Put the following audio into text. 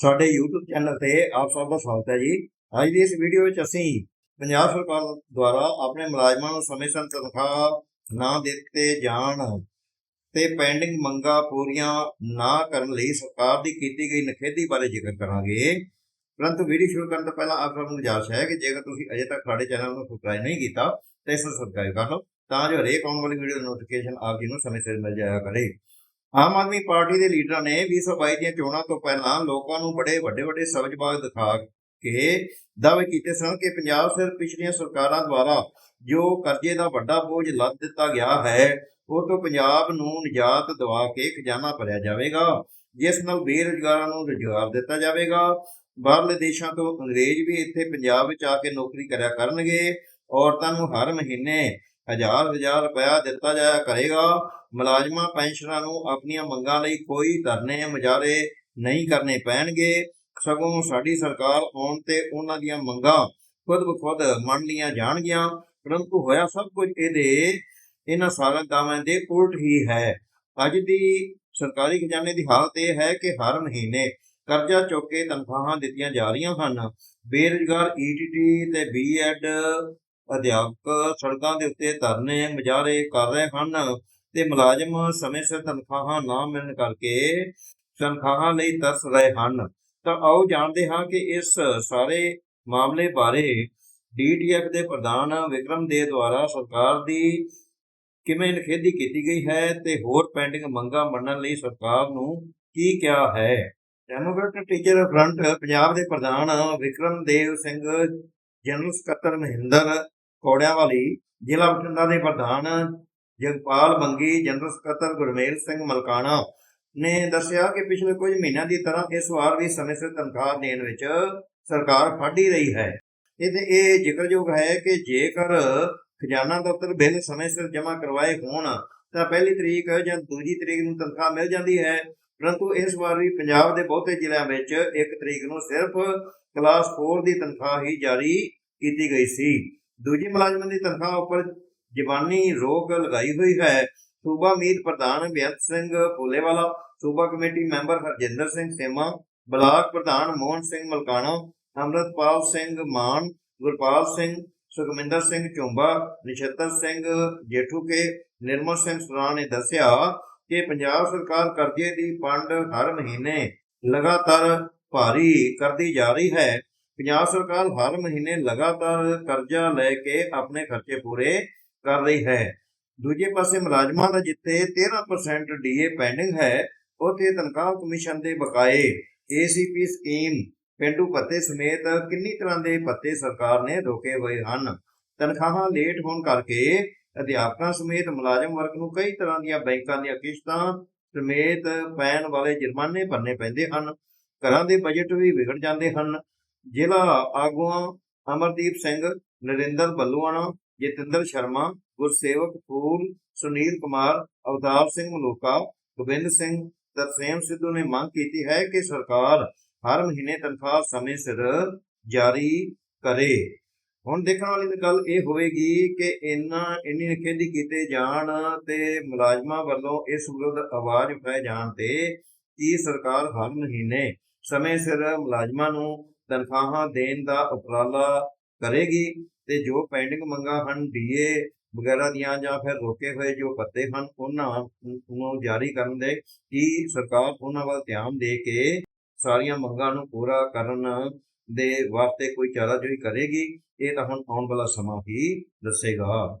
ਸਾਡੇ YouTube channel ਤੇ ਆਪ ਸਭ ਦਾ ਸਵਾਗਤ ਹੈ ਜੀ। ਅੱਜ ਦੀ ਇਸ ਵੀਡੀਓ ਵਿੱਚ ਅਸੀਂ ਪੰਜਾਬ ਸਰਕਾਰ ਦੁਆਰਾ ਆਪਣੇ ਮੁਲਾਜ਼ਮਾਂ ਨੂੰ ਸਮੇਂ ਸਿਰ ਤਨਖਾਹ, ਨਾ ਦਿੱਤੇ ਜਾਣ ਤੇ ਪੈਂਡਿੰਗ ਮੰਗਾਂ ਪੂਰੀਆਂ ਨਾ ਕਰਨ ਲਈ ਸਰਕਾਰ ਦੀ ਕੀਤੀ ਗਈ ਨਖੇਦੀ ਬਾਰੇ ਜ਼ਿਕਰ ਕਰਾਂਗੇ। ਪਰੰਤੂ ਵੀਡੀਓ ਸ਼ੁਰੂ ਕਰਨ ਤੋਂ ਪਹਿਲਾਂ ਆਪ ਸਭ ਨੂੰ ਗੁਜ਼ਾਰਿਸ਼ ਹੈ ਕਿ ਜੇਕਰ ਤੁਸੀਂ ਅਜੇ ਤੱਕ ਸਾਡੇ ਚੈਨਲ ਨੂੰ ਸਬਸਕ੍ਰਾਈਬ ਨਹੀਂ ਕੀਤਾ, ਤਾਂ ਇਸ ਨੂੰ ਸਬਸਕ੍ਰਾਈਬ ਕਰ ਲਓ, ਤਾਂ ਜੋ ਹਰੇਕ ਆਉਣ ਵਾਲੀ ਵੀਡੀਓ ਨੋਟੀਫਿਕੇਸ਼ਨ ਆਪ ਜੀ ਨੂੰ ਸਮੇਂ ਸਿਰ ਮਿਲ ਜਾਇਆ ਕਰੇ। ਆਮ ਆਦਮੀ ਪਾਰਟੀ ਦੇ ਲੀਡਰਾਂ ਨੇ 2022 ਦੀਆਂ ਚੋਣਾਂ ਤੋਂ ਪਹਿਲਾਂ ਲੋਕਾਂ ਨੂੰ ਬੜੇ ਵੱਡੇ ਵੱਡੇ ਸਬਜ਼ਬਾਗ ਦਿਖਾ ਕੇ ਦਾਅਵੇ ਕੀਤੇ ਸਨ ਕਿ ਪੰਜਾਬ ਸਿਰ ਪਿਛਲੀਆਂ ਸਰਕਾਰਾਂ ਦੁਆਰਾ ਜੋ ਕਰਜ਼ੇ ਦਾ ਵੱਡਾ ਬੋਝ ਲੱਦ ਦਿੱਤਾ ਗਿਆ ਹੈ, ਉਹ ਤੋਂ ਪੰਜਾਬ ਨੂੰ ਨਿਜਾਤ ਦਿਵਾ ਕੇ ਖਜ਼ਾਨਾ ਭਰਿਆ ਜਾਵੇਗਾ, ਜਿਸ ਨਾਲ ਬੇਰੁਜ਼ਗਾਰਾਂ ਨੂੰ ਰੁਜ਼ਗਾਰ ਦਿੱਤਾ ਜਾਵੇਗਾ। ਬਾਹਰਲੇ ਦੇਸ਼ਾਂ ਤੋਂ ਅੰਗਰੇਜ਼ ਵੀ ਇੱਥੇ ਪੰਜਾਬ ਵਿੱਚ ਆ ਕੇ ਨੌਕਰੀ ਕਰਿਆ ਕਰਨਗੇ। ਔਰਤਾਂ ਨੂੰ ਹਰ ਮਹੀਨੇ ਹਜ਼ਾਰ ਹਜ਼ਾਰ ਰੁਪਇਆ ਦਿੱਤਾ ਜਾਇਆ ਕਰੇਗਾ। ਮੁਲਾਜ਼ਮਾਂ ਪੈਨਸ਼ਨਰਾਂ ਨੂੰ ਆਪਣੀਆਂ ਮੰਗਾਂ ਲਈ ਕੋਈ ਧਰਨੇ ਮੁਜ਼ਾਹਰੇ ਨਹੀਂ ਕਰਨੇ ਪੈਣਗੇ। ਸਗੋਂ ਸਾਡੀ ਸਰਕਾਰ ਆਉਣ ਤੇ ਉਹਨਾਂ ਦੀਆਂ ਮੰਗਾਂ ਖੁਦ ਬਖੁਦ ਮੰਨ ਲੀਆਂ ਜਾਣਗੀਆਂ। ਪਰੰਤੂ ਹੋਇਆ ਸਭ ਕੁਝ ਇਹਦੇ, ਇਹਨਾਂ ਸਾਰਿਆਂ ਦਾਵਾਂ ਦੇ ਉਲਟ ਹੀ ਹੈ। ਅੱਜ ਦੀ ਸਰਕਾਰੀ ਖਜ਼ਾਨੇ ਦੀ ਹਾਲਤ ਇਹ ਹੈ ਕਿ ਹਰ ਮਹੀਨੇ ਕਰਜ਼ਾ ਚੁੱਕ ਕੇ ਤਨਖਾਹਾਂ ਦਿੱਤੀਆਂ ਜਾ ਰਹੀਆਂ ਹਨ। ਬੇਰੁਜ਼ਗਾਰ ਈਟੀਟੀ ਤੇ ਬੀਐਡ ਅਧਿਆਪਕ ਸੜਕਾਂ ਦੇ ਉੱਤੇ ਧਰਨੇ ਮੁਜ਼ਾਹਰੇ ਕਰ ਰਹੇ ਹਨ ਤੇ ਮੁਲਾਜ਼ਮ ਸਮੇਂ ਸਿਰ ਤਨਖਾਹਾਂ ਨਾ ਮਿਲਣ ਕਰਕੇ ਤਨਖਾਹਾਂ ਲਈ ਤਰਸ ਰਹੇ ਹਨ। ਤਾਂ ਆਓ ਜਾਣਦੇ ਹਾਂ ਕਿ ਇਸ ਸਾਰੇ ਮਾਮਲੇ ਬਾਰੇ ਡੀਟੀਐਫ ਦੇ ਪ੍ਰਧਾਨ ਵਿਕਰਮ ਦੇ ਦੁਆਰਾ ਸਰਕਾਰ ਦੀ ਕਿਵੇਂ ਨਿਖੇਧੀ ਕੀਤੀ ਗਈ ਹੈ ਤੇ ਹੋਰ ਪੈਂਡਿੰਗ ਮੰਗਾਂ ਮੰਨਣ ਲਈ ਸਰਕਾਰ ਨੂੰ ਕੀ ਕਿਹਾ ਹੈ? ਡੈਮੋਕ੍ਰੈਟਿਕ ਟੀਚਰ ਫਰੰਟ ਪੰਜਾਬ ਦੇ ਪ੍ਰਧਾਨ ਵਿਕਰਮ ਦੇਵ ਸਿੰਘ, ਜਨਰਲ ਸਕੱਤਰ ਮਹਿੰਦਰ ਕੋੜਿਆਵਾਲੀ ਜ਼ਿਲ੍ਹਾ ਬਠਿੰਡਾ ਦੇ ਪ੍ਰਧਾਨ ਜਗਪਾਲ ਬੰਗੀ ਜਨਰਲ ਸਕੱਤਰ ਗੁਰਮੇਲ ਸਿੰਘ ਮਲਕਾਣਾ ਨੇ ਦੱਸਿਆ ਕਿ ਪਿਛਲੇ ਕੁਝ ਮਹੀਨਿਆਂ ਦੀ ਤਰ੍ਹਾਂ ਇਸ ਵਾਰ ਵੀ ਸਮੇਂ ਸਿਰ ਤਨਖਾਹ ਦੇਣ ਵਿੱਚ ਸਰਕਾਰ ਫੜ ਹੀ ਰਹੀ ਹੈ। ਇਹਦੇ ਇਹ ਜ਼ਿਕਰਯੋਗ ਹੈ ਕਿ ਜੇਕਰ ਖਜ਼ਾਨਾ ਦਫ਼ਤਰ ਬਿੱਲ ਸਮੇਂ ਸਿਰ ਜਮ੍ਹਾਂ ਕਰਵਾਏ ਹੋਣ, ਤਾਂ ਪਹਿਲੀ ਤਰੀਕ ਜਾਂ ਦੂਜੀ ਤਰੀਕ ਨੂੰ ਤਨਖਾਹ ਮਿਲ ਜਾਂਦੀ ਹੈ। ਪਰੰਤੂ ਇਸ ਵਾਰ ਵੀ ਪੰਜਾਬ ਦੇ ਬਹੁਤੇ ਜ਼ਿਲ੍ਹਿਆਂ ਵਿੱਚ ਇੱਕ ਤਰੀਕ ਨੂੰ ਸਿਰਫ ਕਲਾਸ 4 ਦੀ ਤਨਖਾਹ ਹੀ ਜਾਰੀ ਕੀਤੀ ਗਈ ਸੀ। ਦੂਜੀ ਮੁਲਾਜ਼ਮਾਂ ਦੀ ਤਨਖਾਹ ਉੱਪਰ ਜ਼ਬਾਨੀ ਰੋਕ ਲਗਾਈ ਹੋਈ ਹੈ। ਸੂਬਾ ਮੀਤ ਪ੍ਰਧਾਨ ਬੇਅੰਤ ਸਿੰਘ ਭੋਲੇਵਾਲਾ, ਸੂਬਾ committee member Harjinder Singh Sema, block ਪ੍ਰਧਾਨ ਮੋਹਨ ਸਿੰਘ ਮਲਕਾਣਾ, ਅਮਰਤਪਾਲ ਸਿੰਘ ਮਾਨ, ਗੁਰਪਾਲ ਸਿੰਘ, ਸੁਖਮਿੰਦਰ ਸਿੰਘ ਝੁੰਬਾ ਨਿਸ਼ਤਰ ਸਿੰਘ ਜੇਠੂਕੇ, ਨਿਰਮਲ ਸਿੰਘ ਸੁਰਾ ਨੇ ਦੱਸਿਆ ਕਿ ਪੰਜਾਬ ਸਰਕਾਰ ਕਰਜ਼ੇ ਦੀ ਪੰਡ ਹਰ ਮਹੀਨੇ ਲਗਾਤਾਰ ਭਾਰੀ ਕਰਦੀ ਜਾ ਰਹੀ ਹੈ। ਪੰਜਾਬ ਸਰਕਾਰ ਹਰ ਮਹੀਨੇ ਲਗਾਤਾਰ ਕਰਜ਼ਾ ਲੈ ਕੇ ਆਪਣੇ ਖਰਚੇ ਪੂਰੇ ਕਰ ਰਹੀ ਹੈ। ਦੂਜੇ ਪਾਸੇ ਮੁਲਾਜ਼ਮਾਂ ਦਾ ਜਿੱਥੇ 13% ਡੀਏ ਪੈਂਡਿੰਗ ਹੈ, ਉੱਥੇ ਤਨਖਾਹ ਕਮਿਸ਼ਨ ਦੇ ਬਕਾਏ, ਏਸੀਪੀ ਸਕੀਮ, ਪਿੰਡੂ ਪੱਤੇ ਸਮੇਤ ਕਿੰਨੀ ਤਰ੍ਹਾਂ ਦੇ ਪੱਤੇ ਸਰਕਾਰ ਨੇ ਰੋਕੇ ਹੋਏ ਹਨ? ਤਨਖਾਹਾਂ ਲੇਟ ਹੋਣ ਕਰਕੇ ਅਧਿਆਪਕਾਂ ਸਮੇਤ ਮੁਲਾਜ਼ਮ ਵਰਗ ਨੂੰ ਕਈ ਤਰ੍ਹਾਂ ਦੀਆਂ ਬੈਂਕਾਂ ਦੀਆਂ ਕਿਸ਼ਤਾਂ ਸਮੇਤ ਪੈਣ ਵਾਲੇ ਜੁਰਮਾਨੇ ਭਰਨੇ ਪੈਂਦੇ ਹਨ। ਘਰਾਂ ਦੇ ਬਜਟ ਵੀ ਵਿਗੜ ਜਾਂਦੇ ਹਨ। ਜ਼ਿਲ੍ਹਾ ਆਗੂਆਂ ਅਮਰਦੀਪ ਸਿੰਘ, ਨਰਿੰਦਰ ਬੱਲੂਆਣਾ, ਜਤਿੰਦਰ ਸ਼ਰਮਾ, ਗੁਰਸੇਵਕ ਫੂਲ, ਸੁਨੀਲ ਕੁਮਾਰ, ਅਵਤਾਰ ਸਿੰਘ ਮਲੋਕਾ, ਗੋਬਿੰਦ ਸਿੰਘ ਤਰਸੇਮ ਸਿੱਧੂ ਨੇ ਮੰਗ ਕੀਤੀ ਹੈ ਕਿ ਸਰਕਾਰ ਹਰ ਮਹੀਨੇ ਤਨਖਾਹ ਸਮੇਂ ਸਿਰ ਜਾਰੀ ਕਰੇ। ਹੁਣ ਦੇਖਣ ਵਾਲੀ ਗੱਲ ਇਹ ਹੋਵੇਗੀ ਕਿ ਇੰਨਾ, ਇੰਨੀ ਨਿਖੇਧੀ ਕੀਤੇ ਜਾਣ ਤੇ ਮੁਲਾਜ਼ਮਾਂ ਵੱਲੋਂ ਇਸ ਵਿਰੁੱਧ ਆਵਾਜ਼ ਉਠਾਏ ਜਾਣ ਤੇ ਕੀ ਸਰਕਾਰ ਹਰ ਮਹੀਨੇ ਸਮੇਂ ਸਿਰ ਮੁਲਾਜ਼ਮਾਂ ਨੂੰ ਤਨਖਾਹਾਂ ਦੇਣ ਦਾ ਉਪਰਾਲਾ ਕਰੇਗੀ ਤੇ ਜੋ ਪੈਂਡਿੰਗ ਮੰਗਾਂ ਹਨ, ਡੀਏ ਵਗੈਰਾ ਦੀਆਂ ਜਾਂ ਫਿਰ ਰੋਕੇ ਹੋਏ ਜੋ ਪੱਤੇ ਹਨ, ਉਹਨਾਂ ਨੂੰ ਜਾਰੀ ਕਰਨ ਦੇ ਕਿ ਸਰਕਾਰ ਉਹਨਾਂ ਵੱਲ ਧਿਆਨ ਦੇ ਕੇ ਸਾਰੀਆਂ ਮੰਗਾਂ ਨੂੰ ਪੂਰਾ ਕਰਨ ਦੇ ਵਾਸਤੇ ਕੋਈ ਚਾਰਾਜੋਈ ਕਰੇਗੀ। ਇਹ ਤਾਂ ਹੁਣ ਆਉਣ ਵਾਲਾ ਸਮਾਂ ਹੀ ਦੱਸੇਗਾ।